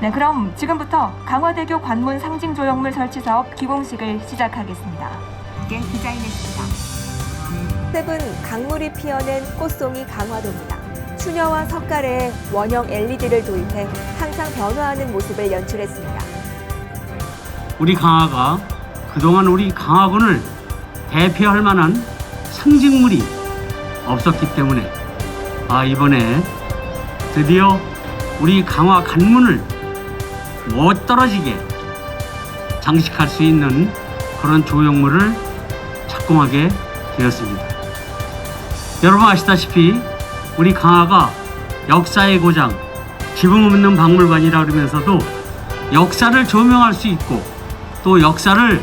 네, 그럼 지금부터 강화대교 관문 상징 조형물 설치 사업 기공식을 시작하겠습니다. 함께 디자인했습니다. 세븐 강물이 피어낸 꽃송이 강화도입니다. 추녀와 석가래에 원형 LED를 도입해 항상 변화하는 모습을 연출했습니다. 우리 강화가 그동안 우리 강화군을 대표할 만한 상징물이 없었기 때문에 아 이번에 드디어 우리 강화 간문을 못 떨어지게 장식할 수 있는 그런 조형물을 착공하게 되었습니다. 여러분 아시다시피 우리 강화가 역사의 고장, 지붕 없는 박물관이라 그러면서도 역사를 조명할 수 있고 또 역사를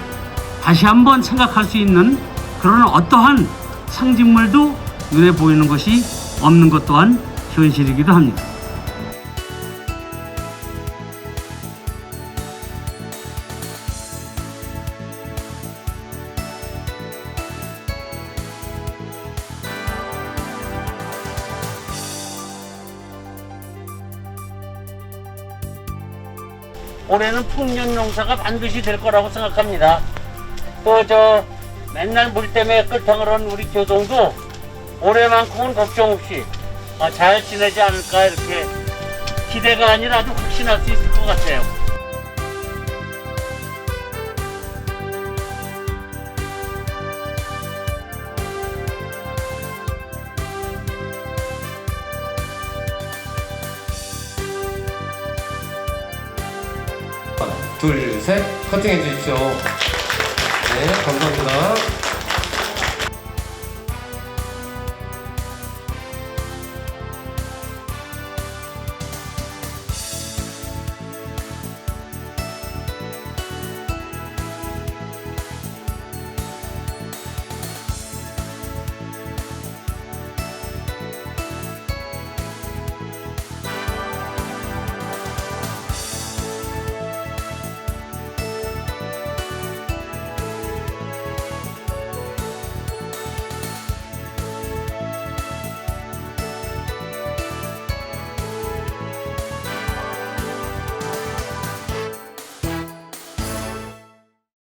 다시 한번 생각할 수 있는 그런 어떠한 상징물도 눈에 보이는 것이 없는 것 또한 현실이기도 합니다. 올해는 풍년 농사가 반드시 될 거라고 생각합니다. 또 저 맨날 물 때문에 끌탕을 한 우리 교동도 올해만큼은 걱정 없이 아, 잘 지내지 않을까 이렇게 기대가 아니라 아주 확신할 수 있을 것 같아요. 둘, 셋, 커팅해 주십시오. 네, 감사합니다.